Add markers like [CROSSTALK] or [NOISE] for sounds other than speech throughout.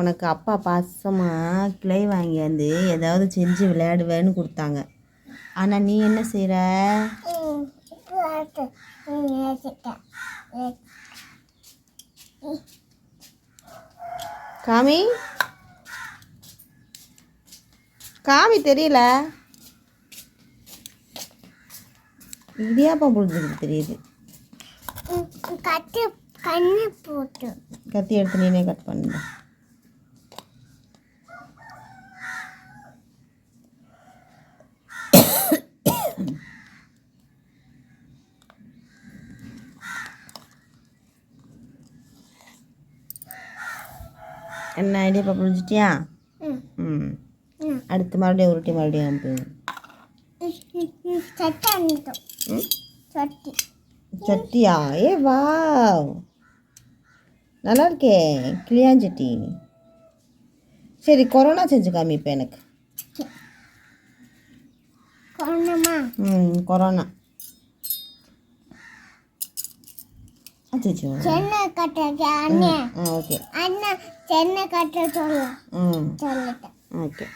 உனக்கு அப்பா பாசமாக கிளை வாங்கியாந்து ஏதாவது செஞ்சு விளையாடுவேன்னு கொடுத்தாங்க. ஆனால் நீ என்ன செய்கிற காமி? காமி தெரியல. இடியாப்பம் புரிஞ்சுக்கிட்டு தெரியுது. கட்டு கண்ணு போட்டு. கத்தி எடுத்து நீனே கட் பண்ணு. என்ன ஐடியா புரிஞ்சிட்டியா ம் ம் ம் அடுத்து மறுபடியும் உருட்டி மறுபடியும் அனுப்பு சட்டை அணிட்டோம் ம் சட்டி சட்டியா ஏ வா நல்லா இருக்கே கிளியாஞ்சட்டி சரி கொரோனா செஞ்சு காமி இப்போ எனக்கு கொண்டமா ம் கொரோனா அச்சோ சென்னை கட்டுறது அண்ணன் ஓகே. அண்ணா சென்னை கட்ட சொல்ல. ம். சொல்லிட்டேன். ஓகே.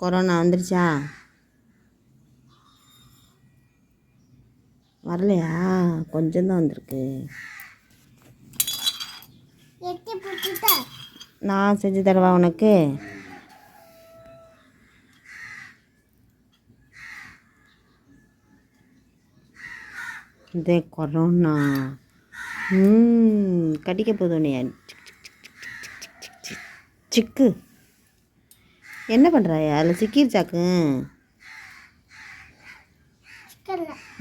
கொரோனா வந்துருச்சா? வரலையா? கொஞ்சம் தான் வந்திருக்கு நான் செஞ்சு தரவா உனக்கு? இதே கொரோனா ம் கடிக்க போதும் உன்னைய. சிக்கு. என்ன பண்ணுறாயா அதில் சிக்கிருச்சாக்கு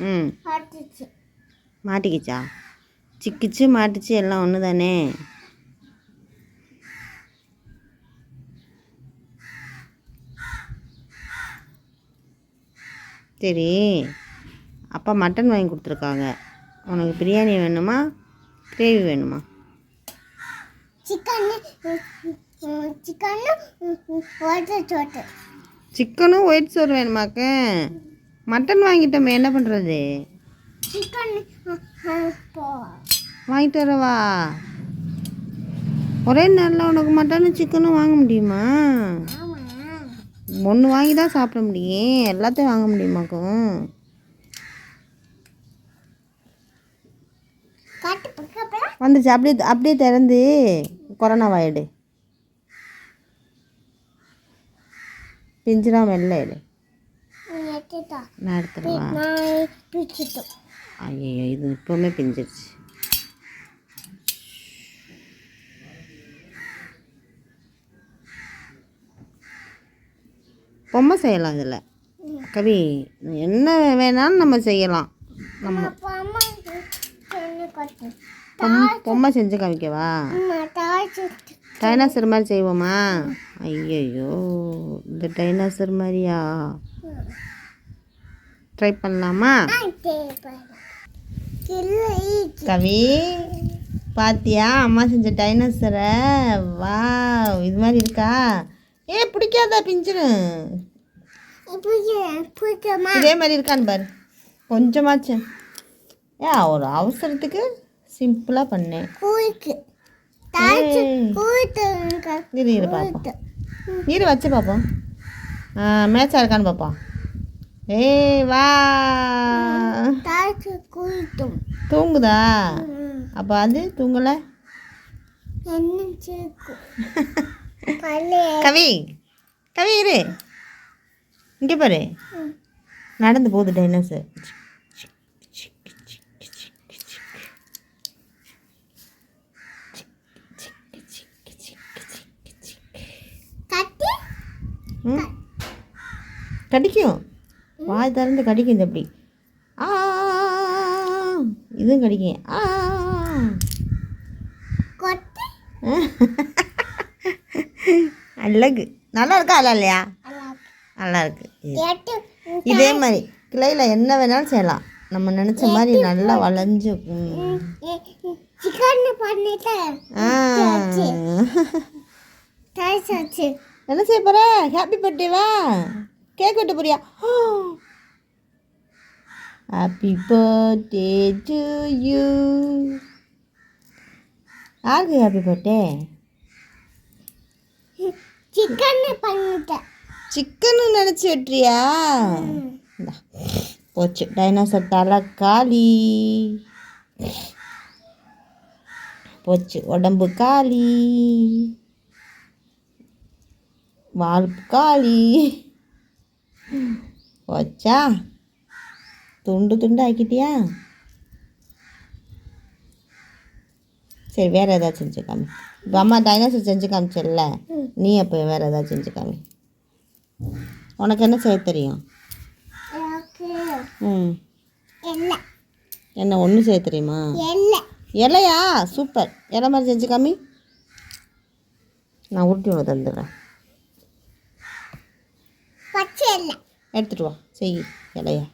ம். மாட்டிக்கிச்சா? சிக்கிச்சு மாட்டிச்சு எல்லாம் ஒன்று தானே சரி. அப்பா மட்டன் வாங்கி கொடுத்துருக்காங்க. உனக்கு பிரியாணி வேணுமா? கிரேவி வேணுமா? சிக்கனும் ஒயிட் சோறு. வேணுமாக்க மட்டன் வாங்கிட்டோமே என்ன பண்ணுறது வாங்கிட்டு வரவா? ஒரே நாளில் உனக்கு மட்டனும் சிக்கனும் வாங்க முடியுமா? ஒன்று வாங்கி தான் சாப்பிட முடியும். எல்லாத்தையும் வாங்க முடியுமாக்கும்? வந்துச்சு. அப்படியே அப்படியே திறந்து கொரோனா வாயிடு. பிஞ்சிரா மெல்ல எடு நான் ஐயோ இது இப்போவுமே பிஞ்சிருச்சு. பொம்மை செய்யலாம் இதில். கவி என்ன வேணாலும் நம்ம செய்யலாம். நம்ம அப்போ அம்மா சென்னை கட்டு பொம்- பொம்மை செஞ்சு காமிக்கவா? டைனாசர் மாதிரி செய்வோமா? ஐயையோ இந்த டைனாசர் மாதிரியா? ட்ரை பண்ணலாமா? கவி பாத்தியா? அம்மா செஞ்ச டைனோசரை? வா இது மாதிரி இருக்கா? ஏ பிடிக்காதா பிடிக்குமா இதே மாதிரி இருக்கான்னு பாரு. கொஞ்சமாச்சும் ஏ ஒரு அவசரத்துக்கு சிம்பிளாக பண்ணேன். இரு இரு பார்ப்போம் இரு வச்சு பார்ப்போம் மேட்சா இருக்கான்னு பார்ப்போம் ஏய் வா. தூங்குதா? அப்போ அது தூங்கலை? [LAUGHS] கவி கவி இரு. இங்கே பாரு. நடந்து போகுது டைனோசர் கட்டி ம் கடிக்கும். வாய் திறந்து கடிக்கும் இந்த அப்படி ஆ இதுவும் கடிக்கும். ஆ. அழகு. நல்லா இருக்கா அல்ல இல்லையா? நல்லா இருக்கு. இதே. மாதிரி கிளையில் என்ன வேணாலும் செய்யலாம். நம்ம நினச்ச மாதிரி நல்லா வளைஞ்சு என்ன செய்ய போற? ஹாப்பி பர்த்டே வா? கேக் வெட்ட போறியா? ஹாப்பி பர்த்டே டு யூ யாருக்கு ஹாப்பி பர்த்டே சிக்கன் பண்ணிட்டேன். சிக்கன்னு நினச்சி வெட்டுறியா? போச்சு. டைனோசர் தலை காலி போச்சு. உடம்பு காலி. வால் காலி. போச்சா துண்டு துண்டு ஆக்கிட்டியா சரி வேறு ஏதாவது செஞ்சு காமி இப்போ அம்மா டைனோசர் செஞ்சு காமிச்சல்ல நீ அப்போ வேறு ஏதாவது செஞ்சு காமி உனக்கு என்ன செய்ய தெரியும் ம் என்ன ஒன்று செய்ய தெரியுமா இலையா சூப்பர் இலை மாதிரி செஞ்சு காமி நான் உருட்டி உனக்கு தந்துடுறேன் பச்சை இல்லை எடுத்துகிட்டு வா. செய் இலையா.